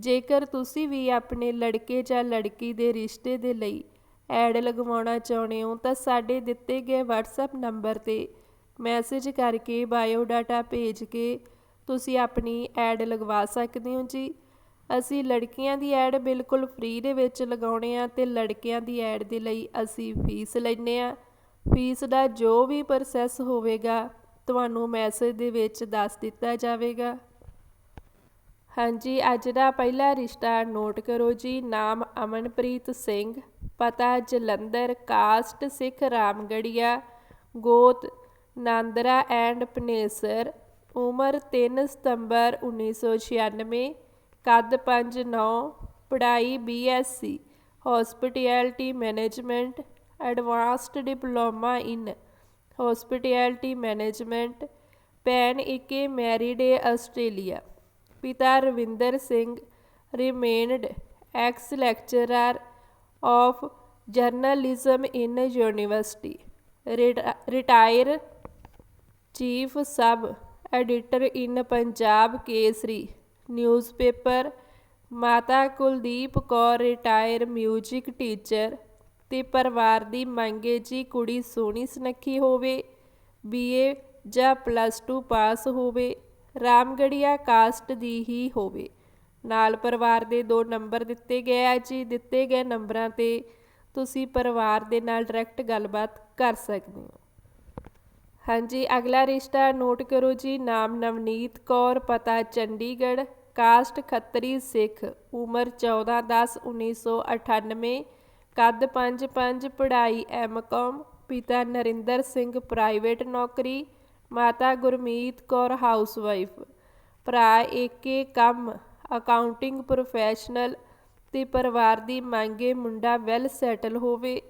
ਜੇਕਰ ਤੁਸੀਂ ਵੀ ਆਪਣੇ ਲੜਕੇ ਜਾਂ ਲੜਕੀ ਦੇ ਰਿਸ਼ਤੇ ਦੇ ਲਈ ਐਡ ਲਗਵਾਉਣਾ ਚਾਹੁੰਦੇ ਹੋ, ਤਾਂ ਸਾਡੇ ਦਿੱਤੇ ਗਏ WhatsApp ਨੰਬਰ ਤੇ ਮੈਸੇਜ ਕਰਕੇ ਬਾਇਓ ਡਾਟਾ ਭੇਜ ਕੇ ਤੁਸੀਂ ਆਪਣੀ ਐਡ ਲਗਵਾ ਸਕਦੇ ਹੋ ਜੀ। ਅਸੀਂ ਲੜਕੀਆਂ ਦੀ ਐਡ ਬਿਲਕੁਲ ਫ੍ਰੀ ਦੇ ਵਿੱਚ ਲਗਾਉਣੇ ਆ ਤੇ ਲੜਕਿਆਂ ਦੀ ਐਡ ਦੇ ਲਈ ਅਸੀਂ ਫੀਸ ਲੈਨੇ ਆ। ਫੀਸ ਦਾ ਜੋ ਵੀ ਪ੍ਰੋਸੈਸ ਹੋਵੇਗਾ, ਤੁਹਾਨੂੰ ਮੈਸੇਜ ਦੇ ਵਿੱਚ ਦੱਸ ਦਿੱਤਾ ਜਾਵੇਗਾ। ਹਾਂਜੀ, ਅੱਜ ਦਾ ਪਹਿਲਾ ਰਿਸ਼ਤਾ ਨੋਟ ਕਰੋ ਜੀ। ਨਾਮ ਅਮਨਪ੍ਰੀਤ ਸਿੰਘ, ਪਤਾ ਜਲੰਧਰ, ਕਾਸਟ ਸਿੱਖ ਰਾਮਗੜੀਆ, ਗੋਤ ਨਾਂਦਰਾ ਐਂਡ ਪਨੇਸਰ, ਉਮਰ 3 ਸਤੰਬਰ 1996 ਕੱਦ 5'9 ਪੜ੍ਹਾਈ BSc hospitality management advanced diploma in hospitality management PAN ਇੱਕੇ ਮੈਰਿਡ ਏ ਆਸਟ੍ਰੇਲੀਆ। ਪਿਤਾ Ravinder Singh ਰਿਮੇਨਡ ex lecturer of journalism in university retired chief sub editor in Punjab Kesari newspaper ਮਾਤਾ Kuldeep Kaur retired music teacher ਤੇ ਪਰਿਵਾਰ ਦੀ ਮੰਗੇ ਜੀ ਕੁੜੀ ਸੋਹਣੀ ਸੁਨੱਖੀ ਹੋਵੇ ਬੀਏ ਜਾਂ ਪਲੱਸ 2 ਪਾਸ ਹੋਵੇ। ਰਾਮਗੜੀਆ ਕਾਸਟ ਦੀ ਹੀ ਹੋਵੇ। ਨਾਲ ਪਰਿਵਾਰ ਦੇ ਦੋ ਨੰਬਰ ਦਿੱਤੇ ਗਏ ਆ ਜੀ। ਦਿੱਤੇ ਗਏ ਨੰਬਰਾਂ ਤੇ ਤੁਸੀਂ ਪਰਿਵਾਰ ਦੇ ਨਾਲ ਡਾਇਰੈਕਟ ਗੱਲਬਾਤ ਕਰ ਸਕਦੇ ਹੋ। ਹਾਂਜੀ, ਅਗਲਾ ਰਿਸ਼ਤਾ ਨੋਟ ਕਰੋ ਜੀ। ਨਾਮ ਨਵਨੀਤ ਕੌਰ, ਪਤਾ ਚੰਡੀਗੜ੍ਹ। ਕਾਸਟ ਖੱਤਰੀ ਸਿੱਖ, ਉਮਰ 14 10 1998 ਕੱਦ 5-5 ਪੜ੍ਹਾਈ ਐਮਕਾਮ ਪਿਤਾ ਨਰਿੰਦਰ ਸਿੰਘ, ਪ੍ਰਾਈਵੇਟ ਨੌਕਰੀ। ਮਾਤਾ ਗੁਰਮੀਤ ਕੌਰ ਹਾਊਸਵਾਈਫ। ਭਰਾ ਏਕੇ ਕੰਮ ਅਕਾਊਂਟਿੰਗ ਪ੍ਰੋਫੈਸ਼ਨਲ ਤੇ ਪਰਿਵਾਰ ਦੀ ਮੰਗੇ ਮੁੰਡਾ ਵੈਲ ਸੈਟਲ ਹੋਵੇ,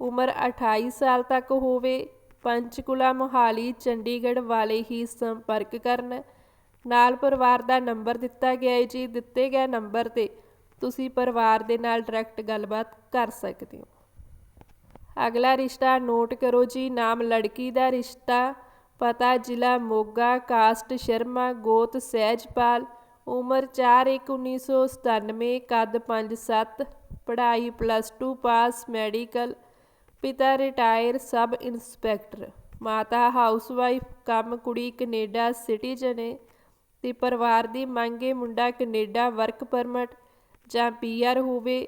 ਉਮਰ 28 ਸਾਲ ਤੱਕ ਹੋਵੇ, ਪੰਚਕੁਲਾ ਮੋਹਾਲੀ, ਚੰਡੀਗੜ੍ਹ ਵਾਲੇ ਹੀ ਸੰਪਰਕ ਕਰਨ। ਨਾਲ ਪਰਿਵਾਰ ਦਾ ਨੰਬਰ ਦਿੱਤਾ ਗਿਆ ਹੈ ਜੀ, ਦਿੱਤੇ ਗਏ ਨੰਬਰ ਤੇ ਤੁਸੀਂ ਪਰਿਵਾਰ ਦੇ ਨਾਲ ਡਾਇਰੈਕਟ ਗੱਲਬਾਤ ਕਰ ਸਕਦੇ ਹੋ। ਅਗਲਾ ਰਿਸ਼ਤਾ ਨੋਟ ਕਰੋ ਜੀ, ਨਾਮ ਲੜਕੀ ਦਾ ਰਿਸ਼ਤਾ। ਪਤਾ ਜ਼ਿਲ੍ਹਾ ਮੋਗਾ, ਕਾਸਟ ਸ਼ਰਮਾ, ਗੋਤ ਸਹਿਜਪਾਲ, ਉਮਰ 4/1/1997 ਕੱਦ 5-7 ਪੜ੍ਹਾਈ ਪਲੱਸ 2 ਪਾਸ ਮੈਡੀਕਲ ਪਿਤਾ ਰਿਟਾਇਰ ਸਬ ਇੰਸਪੈਕਟਰ, ਮਾਤਾ ਹਾਊਸਵਾਈਫ ਕੰਮ ਕੁੜੀ ਕੈਨੇਡਾ ਸਿਟੀਜ਼ਨ ਹੈ ਤੇ ਪਰਿਵਾਰ ਦੀ ਮੰਗ ਮੰਗੇ ਮੁੰਡਾ ਕੈਨੇਡਾ ਵਰਕ ਪਰਮਿਟ ਜਾਂ ਪੀਆਰ ਹੋਵੇ,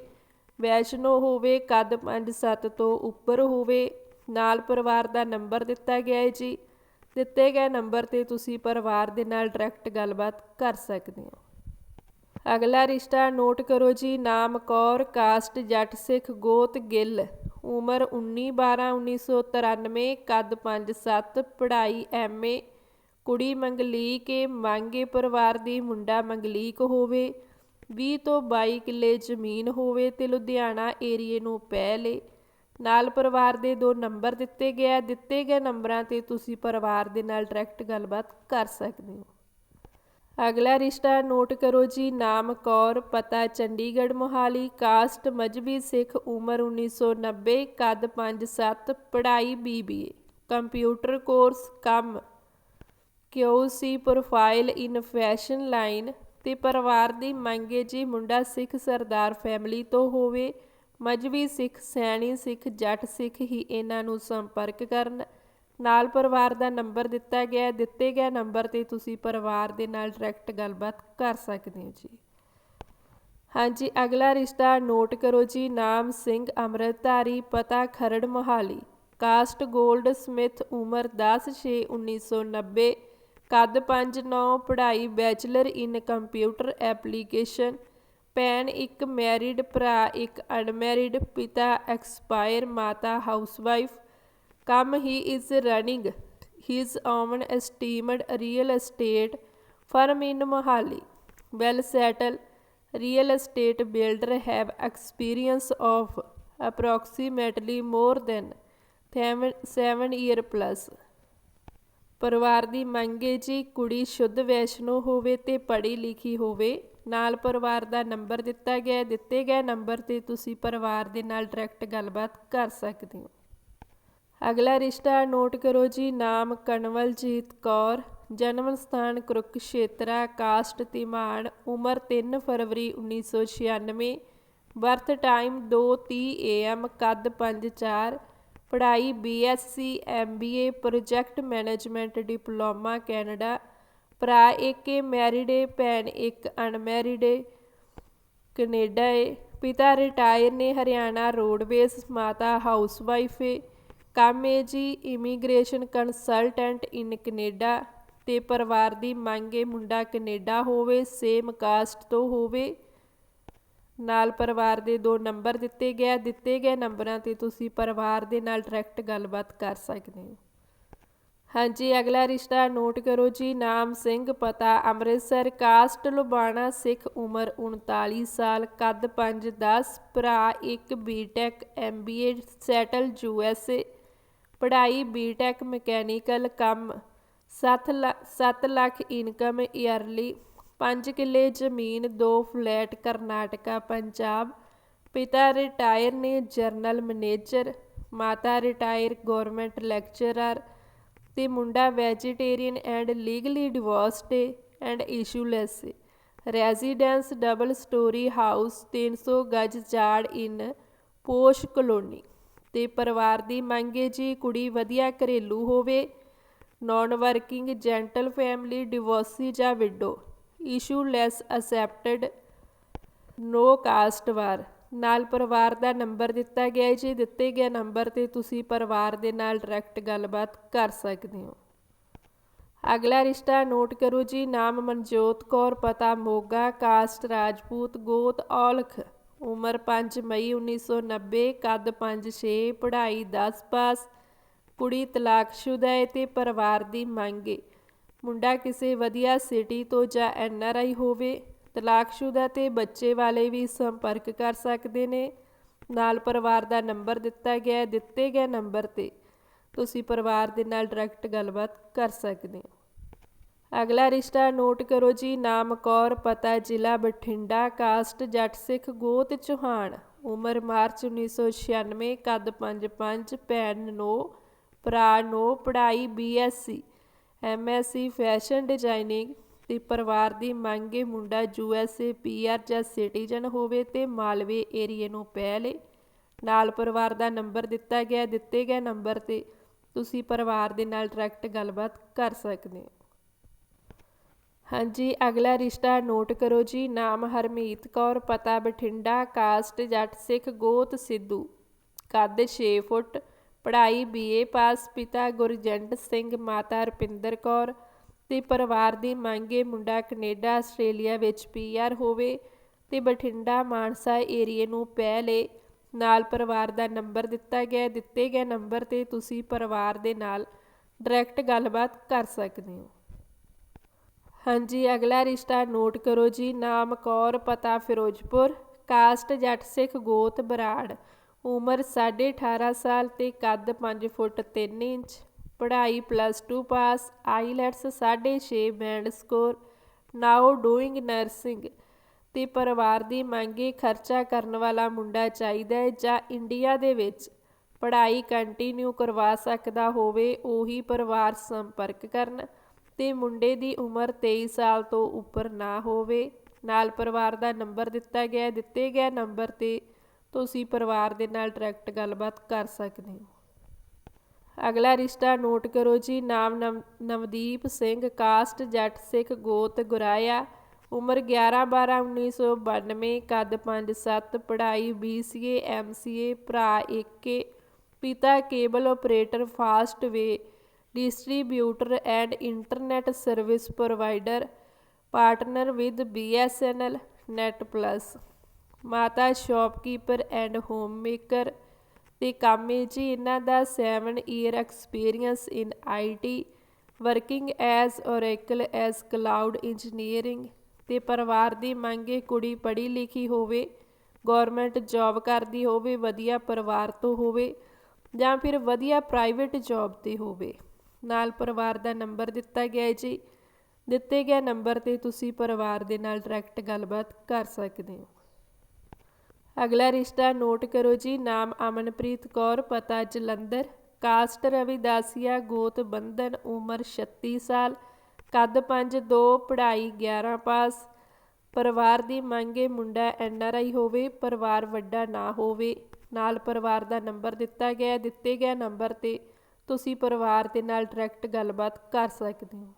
ਵੈਸ਼ਨੋ ਹੋਵੇ, ਕੱਦ 5-7 ਤੋਂ ਉੱਪਰ ਹੋਵੇ, ਨਾਲ ਪਰਿਵਾਰ ਦਾ ਨੰਬਰ ਦਿੱਤਾ ਗਿਆ ਹੈ ਜੀ। ਦਿੱਤੇ ਗਏ ਨੰਬਰ ਤੇ ਤੁਸੀਂ ਪਰਿਵਾਰ ਦੇ ਨਾਲ ਡਾਇਰੈਕਟ ਗੱਲਬਾਤ ਕਰ ਸਕਦੇ ਹੋ। ਅਗਲਾ ਰਿਸ਼ਤਾ ਨੋਟ ਕਰੋ ਜੀ, ਨਾਮ ਕੌਰ, ਕਾਸਟ ਜੱਟ ਸਿੱਖ ਗੋਤ ਗਿੱਲ, ਉਮਰ 19/12/1993 ਕੱਦ 5-7 ਪੜ੍ਹਾਈ ਐਮਏ ਕੁੜੀ ਮੰਗਲੀਕ ਏ, ਮੰਗੇ ਪਰਿਵਾਰ ਦੀ ਮੁੰਡਾ ਮੰਗਲੀਕ ਹੋਵੇ 20 ਤੋਂ 22 ਕਿੱਲੇ ਜ਼ਮੀਨ ਹੋਵੇ ਤੇ ਲੁਧਿਆਣਾ ਏਰੀਏ ਨੂੰ ਪੈ ਲੇ ਨਾਲ ਪਰਿਵਾਰ ਦੇ ਦੋ ਨੰਬਰ ਦਿੱਤੇ ਗਏ ਦਿੱਤੇ ਗਏ ਨੰਬਰਾਂ ਤੇ ਤੁਸੀਂ ਪਰਿਵਾਰ ਦੇ ਨਾਲ ਡਾਇਰੈਕਟ ਗੱਲਬਾਤ ਕਰ ਸਕਦੇ ਹੋ। ਅਗਲਾ ਰਿਸ਼ਤਾ ਨੋਟ ਕਰੋ ਜੀ, ਨਾਮ ਕੌਰ, ਪਤਾ ਚੰਡੀਗੜ੍ਹ ਮੋਹਾਲੀ ਕਾਸਟ ਮਜਬੀ ਸਿੱਖ, ਉਮਰ 1990 ਕੱਦ 5-7 ਪੜ੍ਹਾਈ ਬੀਬੀਏ ਕੰਪਿਊਟਰ ਕੋਰਸ ਕੰਮ। QC profile in fashion line ਤੇ ਪਰਿਵਾਰ ਦੀ ਮੰਗੇ ਜੀ ਮੁੰਡਾ ਸਿੱਖ ਸਰਦਾਰ ਫੈਮਿਲੀ ਤੋਂ ਹੋਵੇ? ਮਜਬੀ ਸਿੱਖ ਸੈਣੀ ਸਿੱਖ, ਜੱਟ ਸਿੱਖ ਹੀ ਇਹਨਾਂ ਨੂੰ ਸੰਪਰਕ ਕਰਨ। ਨਾਲ ਪਰਿਵਾਰ ਦਾ ਨੰਬਰ ਦਿੱਤਾ ਗਿਆ ਦਿੱਤੇ ਗਏ ਨੰਬਰ ਤੇ ਤੁਸੀਂ ਪਰਿਵਾਰ ਦੇ ਨਾਲ ਡਾਇਰੈਕਟ ਗੱਲਬਾਤ ਕਰ ਸਕਦੇ ਹੋ ਜੀ। ਹਾਂਜੀ, ਅਗਲਾ ਰਿਸ਼ਤਾ ਨੋਟ ਕਰੋ ਜੀ। ਨਾਮ ਸਿੰਘ ਅਮਰਤਧਾਰੀ, ਪਤਾ Kharar Mohali. Caste goldsmith ਉਮਰ 10/6/1990 ਕੱਦ 5-9 ਪੜ੍ਹਾਈ ਬੈਚਲਰ ਇਨ ਕੰਪਿਊਟਰ ਐਪਲੀਕੇਸ਼ਨ ਭੈਣ, ਇੱਕ ਮੈਰਿਡ ਭਰਾ, ਇੱਕ ਅਨਮੈਰਿਡ ਪਿਤਾ ਐਕਸਪਾਇਰ ਮਾਤਾ ਹਾਊਸਵਾਈਫ ਕੰਮ he is running his own esteemed real estate firm in Mohali well settle real estate builder have experience of approximately more than 7 year plus ਪਰਿਵਾਰ ਦੀ ਮੰਗ ਹੈ ਜੀ ਕੁੜੀ ਸ਼ੁੱਧ ਵੈਸ਼ਨੋ ਹੋਵੇ ਤੇ ਪੜ੍ਹੀ ਲਿਖੀ ਹੋਵੇ। ਨਾਲ ਪਰਿਵਾਰ ਦਾ ਨੰਬਰ ਦਿੱਤਾ ਗਿਆ ਦਿੱਤੇ ਗਏ ਨੰਬਰ ਤੇ ਤੁਸੀਂ ਪਰਿਵਾਰ ਦੇ ਨਾਲ ਡਾਇਰੈਕਟ ਗੱਲਬਾਤ ਕਰ ਸਕਦੇ ਹੋ। ਅਗਲਾ ਰਿਸ਼ਤਾ ਨੋਟ ਕਰੋ ਜੀ। ਨਾਮ ਕਨਵਲਜੀਤ ਕੌਰ। ਜਨਮ ਸਥਾਨ ਕੁਰੂਕਸ਼ੇਤਰਾ, ਕਾਸਟ ਤਿਮਾਨ, ਉਮਰ 3 ਫਰਵਰੀ 1996 ਬਰਥ ਟਾਈਮ 2:30 AM ਕੱਦ 5'4 ਪੜ੍ਹਾਈ BSc MBA project management diploma Canada. ਭਰਾ ਇੱਕ ਏ ਮੈਰਿਡ ਏ, ਭੈਣ ਇੱਕ ਅਨਮੈਰਿਡ ਏ, ਕੈਨੇਡਾ ਏ। ਪਿਤਾ ਰਿਟਾਇਰ ਨੇ, ਹਰਿਆਣਾ ਰੋਡਵੇਜ਼ ਮਾਤਾ ਹਾਊਸਵਾਈਫ ਏ। ਕੰਮ ਏ ਜੀ ਇਮੀਗ੍ਰੇਸ਼ਨ ਕੰਸਲਟੈਂਟ ਇਨ ਕੈਨੇਡਾ ਤੇ ਪਰਿਵਾਰ ਦੀ ਮੰਗ ਏ ਮੁੰਡਾ ਕੈਨੇਡਾ ਹੋਵੇ ਸੇਮ ਕਾਸਟ ਤੋਂ ਹੋਵੇ। ਨਾਲ ਪਰਿਵਾਰ ਦੇ ਦੋ ਨੰਬਰ ਦਿੱਤੇ ਗਏ ਦਿੱਤੇ ਗਏ ਨੰਬਰਾਂ ਤੇ ਤੁਸੀਂ ਪਰਿਵਾਰ ਦੇ ਨਾਲ ਡਾਇਰੈਕਟ ਗੱਲਬਾਤ ਕਰ ਸਕਦੇ ਹੋ। ਹਾਂਜੀ, ਅਗਲਾ ਰਿਸ਼ਤਾ ਨੋਟ ਕਰੋ ਜੀ। ਨਾਮ ਸਿੰਘ, ਪਤਾ ਅੰਮ੍ਰਿਤਸਰ, ਕਾਸਟ ਲੁਬਾਣਾ ਸਿੱਖ ਉਮਰ 39 ਸਾਲ, ਕੱਦ 5'10 ਭਰਾ ਇੱਕ ਬੀਟੈਕ ਐਮਬੀਏ ਸੈਟਲ ਯੂਐਸਏ ਪੜ੍ਹਾਈ ਬੀਟੈਕ ਮਕੈਨੀਕਲ ਕੰਮ 7 7 ਲੱਖ ਇਨਕਮ ਈਅਰਲੀ 5 ਕਿੱਲੇ ਜ਼ਮੀਨ, ਦੋ ਫਲੈਟ ਕਰਨਾਟਕਾ, ਪੰਜਾਬ, ਪਿਤਾ ਰਿਟਾਇਰ ਨੇ ਜਰਨਲ ਮੈਨੇਜਰ, ਮਾਤਾ ਰਿਟਾਇਰ ਗਵਰਨਮੈਂਟ ਲੈਕਚਰਰ ਤੇ ਮੁੰਡਾ ਵੈਜੀਟੇਰੀਅਨ ਐਂਡ ਲੀਗਲੀ ਡਿਵੋਰਸਡ ਏ ਐਂਡ ਇਸ਼ੂਲੈਸ ਏ। ਰੈਜ਼ੀਡੈਂਸ ਡਬਲ ਸਟੋਰੀ ਹਾਊਸ 300 ਗਜ ਜਾੜ ਇਨ ਪੋਸ਼ ਕਲੋਨੀ। ਤੇ ਪਰਿਵਾਰ ਦੀ ਮੰਗ ਮੰਗੇ ਜੀ ਕੁੜੀ ਵਧੀਆ ਘਰੇਲੂ ਹੋਵੇ non working gentle family divorcee ਜਾਂ widow issue less accepted no caste bar. ਨਾਲ ਪਰਿਵਾਰ ਦਾ ਨੰਬਰ ਦਿੱਤਾ ਗਿਆ ਹੈ। ਜੀ ਦਿੱਤੇ ਗਏ ਨੰਬਰ ਤੇ ਤੁਸੀਂ ਪਰਿਵਾਰ ਦੇ ਨਾਲ ਡਾਇਰੈਕਟ ਗੱਲਬਾਤ ਕਰ ਸਕਦੇ ਹੋ। ਅਗਲਾ ਰਿਸ਼ਤਾ ਨੋਟ ਕਰੋ ਜੀ। ਨਾਮ ਮਨਜੋਤ ਕੌਰ, ਪਤਾ ਮੋਗਾ, ਕਾਸਟ ਰਾਜਪੂਤ, ਗੋਤ ਔਲਖ। ਉਮਰ 5 ਮਈ 1990 ਕੱਦ 5'6 ਪੜ੍ਹਾਈ 10 ਪਾਸ, ਕੁੜੀ ਤਲਾਕਸ਼ੁਦਾ ਹੈ ਤੇ ਪਰਿਵਾਰ ਦੀ ਮੰਗ ਏ ਮੁੰਡਾ ਕਿਸੇ ਵਧੀਆ ਸਿਟੀ ਤੋਂ ਜਾਂ ਐਨਆਰਆਈ ਹੋਵੇ। ਤਲਾਕਸ਼ੁਦਾ ਤੇ ਬੱਚੇ ਵਾਲੇ ਵੀ ਸੰਪਰਕ ਕਰ ਸਕਦੇ ਨੇ ਨਾਲ ਪਰਿਵਾਰ ਦਾ ਨੰਬਰ ਦਿੱਤਾ ਗਿਆ ਹੈ। ਦਿੱਤੇ ਗਏ ਨੰਬਰ ਤੇ ਤੁਸੀਂ ਪਰਿਵਾਰ ਦੇ ਨਾਲ ਡਾਇਰੈਕਟ ਗੱਲਬਾਤ ਕਰ ਸਕਦੇ ਹੋ ਅਗਲਾ ਰਿਸ਼ਤਾ ਨੋਟ ਕਰੋ ਜੀ, ਨਾਮ ਕੌਰ, ਪਤਾ ਜ਼ਿਲ੍ਹਾ ਬਠਿੰਡਾ ਕਾਸਟ ਜੱਟ ਸਿੱਖ ਗੋਤ ਚੌਹਾਨ, ਉਮਰ ਮਾਰਚ 1996 ਕੱਦ 5'5 ਭੈਣ ਨੋ, ਭਰਾ ਨੋ, ਪੜ੍ਹਾਈ ਬੀਐਸਸੀ ਐਮਐਸਸੀ ਫੈਸ਼ਨ ਡਿਜ਼ਾਈਨਿੰਗ ਤੇ ਪਰਿਵਾਰ ਦੀ ਮੰਗ ਮੰਗੇ ਮੁੰਡਾ ਯੂਐਸਏ ਪੀਆਰ ਜਾਂ ਸਿਟੀਜ਼ਨ ਹੋਵੇ ਤੇ ਮਾਲਵੇ ਏਰੀਏ ਨੂੰ ਪਹਿਲੇ ਨਾਲ ਪਰਿਵਾਰ ਦਾ ਨੰਬਰ ਦਿੱਤਾ ਗਿਆ, ਦਿੱਤੇ ਗਏ ਨੰਬਰ ਤੇ ਤੁਸੀਂ ਪਰਿਵਾਰ ਦੇ ਨਾਲ ਡਾਇਰੈਕਟ ਗੱਲਬਾਤ ਕਰ ਸਕਦੇ ਹੋ। ਹਾਂਜੀ, ਅਗਲਾ ਰਿਸ਼ਤਾ ਨੋਟ ਕਰੋ ਜੀ। ਨਾਮ ਹਰਮੀਤ ਕੌਰ, ਪਤਾ ਬਠਿੰਡਾ, ਕਾਸਟ ਜੱਟ ਸਿੱਖ ਗੋਤ ਸਿੱਧੂ। ਕੱਦ 6 ਫੁੱਟ, ਪੜ੍ਹਾਈ ਬੀਏ ਪਾਸ, ਪਿਤਾ ਗੁਰਜੰਟ ਸਿੰਘ, ਮਾਤਾ ਰਪਿੰਦਰ ਕੌਰ। ਤੇ ਪਰਿਵਾਰ ਦੀ ਮੰਗੇ ਮੁੰਡਾ ਕੈਨੇਡਾ, ਆਸਟ੍ਰੇਲੀਆ ਵਿੱਚ ਪੀਆਰ ਹੋਵੇ ਤੇ ਬਠਿੰਡਾ, ਮਾਨਸਾ ਏਰੀਏ ਨੂੰ ਪਹਿਲੇ ਨਾਲ ਪਰਿਵਾਰ ਦਾ ਨੰਬਰ ਦਿੱਤਾ ਗਿਆ, ਦਿੱਤੇ ਗਏ ਨੰਬਰ ਤੇ ਤੁਸੀਂ ਪਰਿਵਾਰ ਦੇ ਨਾਲ ਡਾਇਰੈਕਟ ਗੱਲਬਾਤ ਕਰ ਸਕਦੇ ਹੋ। ਹਾਂਜੀ, ਅਗਲਾ ਰਿਸ਼ਤਾ ਨੋਟ ਕਰੋ ਜੀ। ਨਾਮ ਕੌਰ, ਪਤਾ ਫਿਰੋਜ਼ਪੁਰ। ਕਾਸਟ, ਜੱਟ ਸਿੱਖ ਗੋਤ ਬਰਾੜ। ਉਮਰ 18.5 ਸਾਲ ਤੇ ਕੱਦ 5 ਫੁੱਟ 3 ਇੰਚ। ਪੜ੍ਹਾਈ plus 2 pass IELTS 6.5 band score now doing nursing ਤੇ ਪਰਿਵਾਰ ਦੀ ਮੰਗੇ ਖਰਚਾ ਕਰਨ ਵਾਲਾ ਮੁੰਡਾ ਚਾਹੀਦਾ ਹੈ ਜਾਂ ਇੰਡੀਆ ਦੇ ਵਿੱਚ ਪੜ੍ਹਾਈ ਕੰਟੀਨਿਊ ਕਰਵਾ ਸਕਦਾ ਹੋਵੇ, ਉਹੀ ਪਰਿਵਾਰ ਸੰਪਰਕ ਕਰਨ ਤੇ ਮੁੰਡੇ ਦੀ ਉਮਰ 23 ਸਾਲ ਤੋਂ ਉੱਪਰ ਨਾ ਹੋਵੇ। ਨਾਲ ਪਰਿਵਾਰ ਦਾ ਨੰਬਰ ਦਿੱਤਾ ਗਿਆ ਦਿੱਤੇ ਗਏ ਨੰਬਰ ਤੇ ਤੁਸੀਂ ਪਰਿਵਾਰ ਦੇ ਨਾਲ ਡਾਇਰੈਕਟ ਗੱਲਬਾਤ ਕਰ ਸਕਦੇ ਹੋ। ਅਗਲਾ ਰਿਸ਼ਤਾ ਨੋਟ ਕਰੋ ਜੀ, ਨਾਮ ਨਵ- ਨਵਦੀਪ ਸਿੰਘ, ਕਾਸਟ ਜੱਟ ਸਿੱਖ ਗੋਤ ਗੁਰਾਇਆ, ਉਮਰ 11 12 1992 ਕੱਦ 5 7 ਪੜ੍ਹਾਈ BCA MCA ਭਰਾ ਏਕੇ, ਪਿਤਾ cable operator fast way, distributor and internet service provider, partner with BSNL net plus, ਮਾਤਾ ਸ਼ਾਪਕੀਪਰ ਐਂਡ ਹੋਮ ਮੇਕਰ ਤੇ ਕੰਮ ਹੈ ਜੀ, ਇਹਨਾਂ ਦਾ 7 year experience in IT working as Oracle as cloud engineering ਤੇ ਪਰਿਵਾਰ ਦੀ ਮੰਗ ਹੈ ਕੁੜੀ ਪੜ੍ਹੀ ਲਿਖੀ ਹੋਵੇ ਗਵਰਨਮੈਂਟ ਜੌਬ ਕਰਦੀ ਹੋਵੇ, ਵਧੀਆ ਪਰਿਵਾਰ ਤੋਂ ਹੋਵੇ ਜਾਂ ਫਿਰ ਵਧੀਆ ਪ੍ਰਾਈਵੇਟ ਜੌਬ ਤੇ ਹੋਵੇ। ਨਾਲ ਪਰਿਵਾਰ ਦਾ ਨੰਬਰ ਦਿੱਤਾ ਗਿਆ ਹੈ ਜੀ। ਦਿੱਤੇ ਗਏ ਨੰਬਰ ਤੇ ਤੁਸੀਂ ਪਰਿਵਾਰ ਦੇ ਨਾਲ ਡਾਇਰੈਕਟ ਗੱਲਬਾਤ ਕਰ ਸਕਦੇ ਹੋ। ਅਗਲਾ ਰਿਸ਼ਤਾ ਨੋਟ ਕਰੋ ਜੀ, ਨਾਮ ਅਮਨਪ੍ਰੀਤ ਕੌਰ, ਪਤਾ ਜਲੰਧਰ। ਕਾਸਟ ਰਵਿਦਾਸੀਆ ਗੋਤ ਬੰਧਨ, ਉਮਰ 36 ਸਾਲ। ਕੱਦ 5'2 ਪੜ੍ਹਾਈ 11 ਪਾਸ। ਪਰਿਵਾਰ ਦੀ ਮੰਗੇ ਮੁੰਡਾ ਐਨ ਆਰ ਆਈ ਹੋਵੇ, ਪਰਿਵਾਰ ਵੱਡਾ ਨਾ ਹੋਵੇ। ਨਾਲ ਪਰਿਵਾਰ ਦਾ ਨੰਬਰ ਦਿੱਤਾ ਗਿਆ, ਦਿੱਤੇ ਗਏ ਨੰਬਰ ਤੇ ਤੁਸੀਂ ਪਰਿਵਾਰ ਦੇ ਨਾਲ ਡਾਇਰੈਕਟ ਗੱਲਬਾਤ ਕਰ ਸਕਦੇ ਹੋ।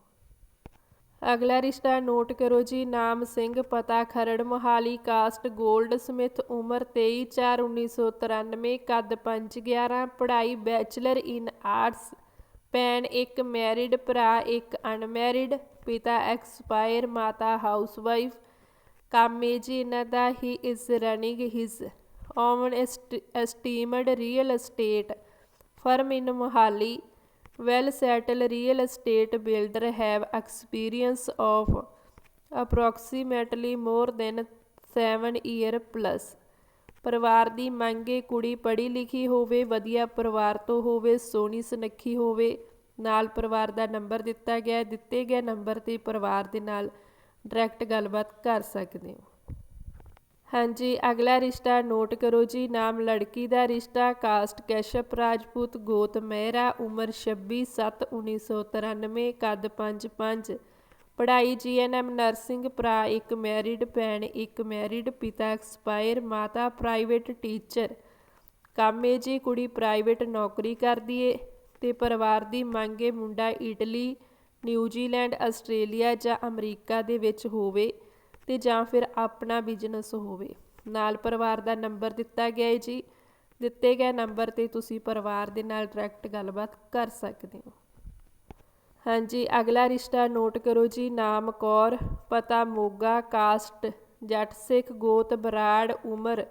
ਅਗਲਾ ਰਿਸ਼ਤਾ ਨੋਟ ਕਰੋ ਜੀ, ਨਾਮ ਸਿੰਘ, ਪਤਾ Kharar, Mohali, caste, goldsmith, ਉਮਰ 23/4/1993 ਕੱਦ 5'11 ਪੜ੍ਹਾਈ ਬੈਚਲਰ ਇਨ ਆਰਟਸ, ਭੈਣ ਇੱਕ ਮੈਰਿਡ, ਭਰਾ ਇੱਕ ਅਨਮੈਰਿਡ, ਪਿਤਾ ਐਕਸਪਾਇਰ, ਮਾਤਾ ਹਾਊਸਵਾਈਫ, ਕੰਮ ਹੈ ਜੀ ਇਹਨਾਂ ਦਾ, he is running his own esteemed real estate firm in Mohali well settle real estate builder have experience of approximately more than 7 year plus ਪਰਿਵਾਰ ਦੀ ਮੰਗੇ ਕੁੜੀ ਪੜ੍ਹੀ ਲਿਖੀ ਹੋਵੇ, ਵਧੀਆ ਪਰਿਵਾਰ ਤੋਂ ਹੋਵੇ, ਸੋਹਣੀ ਸੁਨੱਖੀ ਹੋਵੇ, ਨਾਲ ਪਰਿਵਾਰ ਦਾ ਨੰਬਰ ਦਿੱਤਾ ਗਿਆ, ਦਿੱਤੇ ਗਏ ਨੰਬਰ ਤੇ ਪਰਿਵਾਰ ਦੇ ਨਾਲ ਡਾਇਰੈਕਟ ਗੱਲਬਾਤ ਕਰ ਸਕਦੇ ਹੋ। ਹਾਂਜੀ, ਅਗਲਾ ਰਿਸ਼ਤਾ ਨੋਟ ਕਰੋ ਜੀ। ਨਾਮ ਲੜਕੀ ਦਾ ਰਿਸ਼ਤਾ, ਕਾਸਟ ਕੈਸ਼ਪ ਰਾਜਪੂਤ, ਗੋਤ ਮਹਿਰਾ, ਉਮਰ 26/7/1993 ਕੱਦ 5'5 ਪੜ੍ਹਾਈ ਜੀਐਨਐਮ ਨਰਸਿੰਗ, ਭਰਾ ਇੱਕ ਮੈਰਿਡ, ਭੈਣ ਇੱਕ ਮੈਰਿਡ, ਪਿਤਾ ਐਕਸਪਾਇਰ, ਮਾਤਾ ਪ੍ਰਾਈਵੇਟ ਟੀਚਰ। ਕੰਮ ਏ ਜੀ, ਕੁੜੀ ਪ੍ਰਾਈਵੇਟ ਨੌਕਰੀ ਕਰਦੀ ਏ ਤੇ ਪਰਿਵਾਰ ਦੀ ਮੰਗ ਏ ਮੁੰਡਾ ਇਟਲੀ, ਨਿਊਜ਼ੀਲੈਂਡ, ਆਸਟ੍ਰੇਲੀਆ ਜਾਂ ਅਮਰੀਕਾ ਦੇ ਵਿੱਚ ਹੋਵੇ। ਤੇ ਜਾਂ ਫਿਰ ਆਪਣਾ ਬਿਜ਼ਨਸ ਹੋਵੇ। ਨਾਲ ਪਰਿਵਾਰ ਦਾ ਨੰਬਰ ਦਿੱਤਾ ਗਿਆ ਹੈ ਜੀ। ਦਿੱਤੇ ਗਏ ਨੰਬਰ ਤੇ ਤੁਸੀਂ ਪਰਿਵਾਰ ਦੇ ਨਾਲ ਡਾਇਰੈਕਟ ਗੱਲਬਾਤ ਕਰ ਸਕਦੇ ਹੋ। ਹਾਂਜੀ, ਅਗਲਾ ਰਿਸ਼ਤਾ ਨੋਟ ਕਰੋ ਜੀ। ਨਾਮ ਕੌਰ, ਪਤਾ ਮੋਗਾ ਕਾਸਟ ਜੱਟ ਸਿੱਖ, ਗੋਤ, ਬਰਾੜ, ਉਮਰ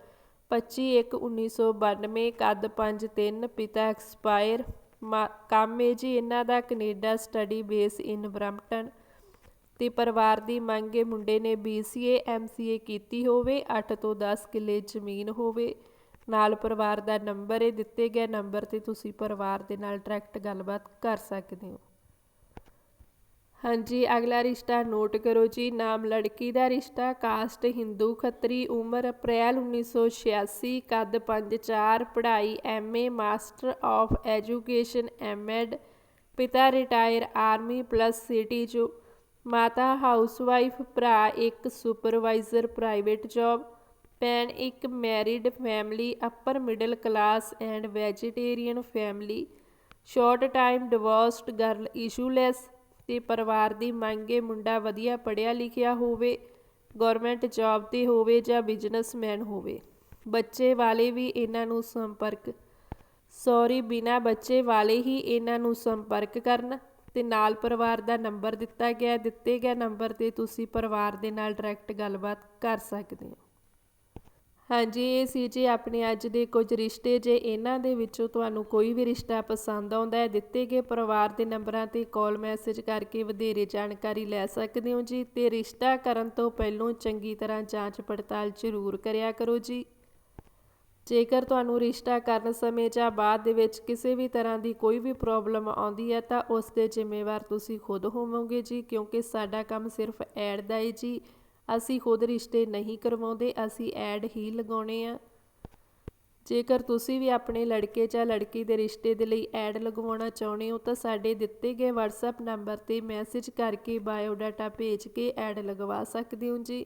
25/1/1992 ਕੱਦ 5'3 ਪਿਤਾ ਐਕਸਪਾਇਰ ਕੰਮ ਹੈ ਜੀ। ਇਹਨਾਂ ਦਾ Canada study base in Brampton. ਤੇ ਪਰਿਵਾਰ ਦੀ ਮੰਗ ਹੈ ਮੁੰਡੇ ਨੇ BCA MCA ਕੀਤੀ ਹੋਵੇ 8 ਤੋਂ 10 ਕਿੱਲੇ ਜ਼ਮੀਨ ਹੋਵੇ। ਨਾਲ ਪਰਿਵਾਰ ਦਾ ਨੰਬਰ ਹੈ ਦਿੱਤੇ ਗਏ, ਨੰਬਰ ਤੇ ਤੁਸੀਂ ਪਰਿਵਾਰ ਦੇ ਨਾਲ ਡਾਇਰੈਕਟ ਗੱਲਬਾਤ ਕਰ ਸਕਦੇ ਹੋ। ਹਾਂਜੀ, ਅਗਲਾ ਰਿਸ਼ਤਾ ਨੋਟ ਕਰੋ ਜੀ, ਨਾਮ ਲੜਕੀ ਦਾ ਰਿਸ਼ਤਾ, ਕਾਸਟ ਹਿੰਦੂ ਖੱਤਰੀ, ਉਮਰ ਅਪ੍ਰੈਲ 1986 ਕੱਦ 5'4 ਪੜ੍ਹਾਈ MA master of education MEd ਪਿਤਾ ਰਿਟਾਇਰ ਆਰਮੀ ਪਲੱਸ ਸਿਟੀ ਜੋ ਮਾਤਾ ਹਾਊਸਵਾਈਫ ਭਰਾ, ਇੱਕ ਸੁਪਰਵਾਈਜ਼ਰ ਪ੍ਰਾਈਵੇਟ ਜੌਬ, ਭੈਣ ਇੱਕ married family, upper middle class and vegetarian family, short time divorced girl issueless ਤੇ ਪਰਿਵਾਰ ਦੀ ਮੰਗੇ ਮੁੰਡਾ ਵਧੀਆ ਪੜ੍ਹਿਆ ਲਿਖਿਆ ਹੋਵੇ ਗਵਰਨਮੈਂਟ ਜੌਬ ਤੇ ਹੋਵੇ ਜਾਂ ਬਿਜ਼ਨਸਮੈਨ ਹੋਵੇ। ਬੱਚੇ ਵਾਲੇ ਵੀ ਇਹਨਾਂ ਨੂੰ ਸੰਪਰਕ, ਸੌਰੀ, ਬਿਨਾ ਬੱਚੇ ਵਾਲੇ ਹੀ ਇਹਨਾਂ ਨੂੰ ਸੰਪਰਕ ਕਰਨ। ਤੇ ਨਾਲ ਪਰਿਵਾਰ ਦਾ ਨੰਬਰ ਦਿੱਤਾ ਗਿਆ, ਦਿੱਤੇ ਗਏ ਨੰਬਰ ਤੇ ਤੁਸੀਂ ਪਰਿਵਾਰ ਦੇ ਨਾਲ ਡਾਇਰੈਕਟ ਗੱਲਬਾਤ ਕਰ ਸਕਦੇ ਹੋ। ਹਾਂਜੀ, ਇਹ ਸੀ ਜੀ ਆਪਣੇ ਅੱਜ ਦੇ ਕੁਝ ਰਿਸ਼ਤੇ। ਜੇ ਇਹਨਾਂ ਦੇ ਵਿੱਚੋਂ ਤੁਹਾਨੂੰ ਕੋਈ ਵੀ ਰਿਸ਼ਤਾ ਪਸੰਦ ਆਉਂਦਾ ਹੈ, ਦਿੱਤੇ ਗਏ ਪਰਿਵਾਰ ਦੇ ਨੰਬਰਾਂ ਤੇ ਕਾਲ ਮੈਸੇਜ ਕਰਕੇ ਵਧੇਰੇ ਜਾਣਕਾਰੀ ਲੈ ਸਕਦੇ ਹੋ ਜੀ ਤੇ ਰਿਸ਼ਤਾ ਕਰਨ ਤੋਂ ਪਹਿਲਾਂ ਚੰਗੀ ਤਰ੍ਹਾਂ ਜਾਂਚ ਪੜਤਾਲ ਜ਼ਰੂਰ ਕਰਿਆ ਕਰੋ ਜੀ। ਜੇਕਰ ਤੁਹਾਨੂੰ ਰਿਸ਼ਤਾ ਕਰਨ ਸਮੇਂ ਜਾਂ ਬਾਅਦ ਦੇ ਵਿੱਚ ਕਿਸੇ ਵੀ ਤਰ੍ਹਾਂ ਦੀ ਕੋਈ ਵੀ ਪ੍ਰੋਬਲਮ ਆਉਂਦੀ ਹੈ, ਤਾਂ ਉਸ ਦੇ ਜ਼ਿੰਮੇਵਾਰ ਤੁਸੀਂ ਖੁਦ ਹੋਵੋਗੇ ਜੀ, ਕਿਉਂਕਿ ਸਾਡਾ ਕੰਮ ਸਿਰਫ ਐਡ ਦਾ ਹੈ ਜੀ। ਅਸੀਂ ਖੁਦ ਰਿਸ਼ਤੇ ਨਹੀਂ ਕਰਵਾਉਂਦੇ, ਅਸੀਂ ਐਡ ਹੀ ਲਗਾਉਣੇ ਆ। ਜੇਕਰ ਤੁਸੀਂ ਵੀ ਆਪਣੇ ਲੜਕੇ ਜਾਂ ਲੜਕੀ ਦੇ ਰਿਸ਼ਤੇ ਦੇ ਲਈ ਐਡ ਲਗਵਾਉਣਾ ਚਾਹੁੰਦੇ ਹੋ, ਤਾਂ ਸਾਡੇ ਦਿੱਤੇ ਗਏ WhatsApp ਨੰਬਰ ਤੇ ਮੈਸੇਜ ਕਰਕੇ ਬਾਇਓਡਾਟਾ ਭੇਜ ਕੇ ਐਡ ਲਗਵਾ ਸਕਦੇ ਹੋ ਜੀ।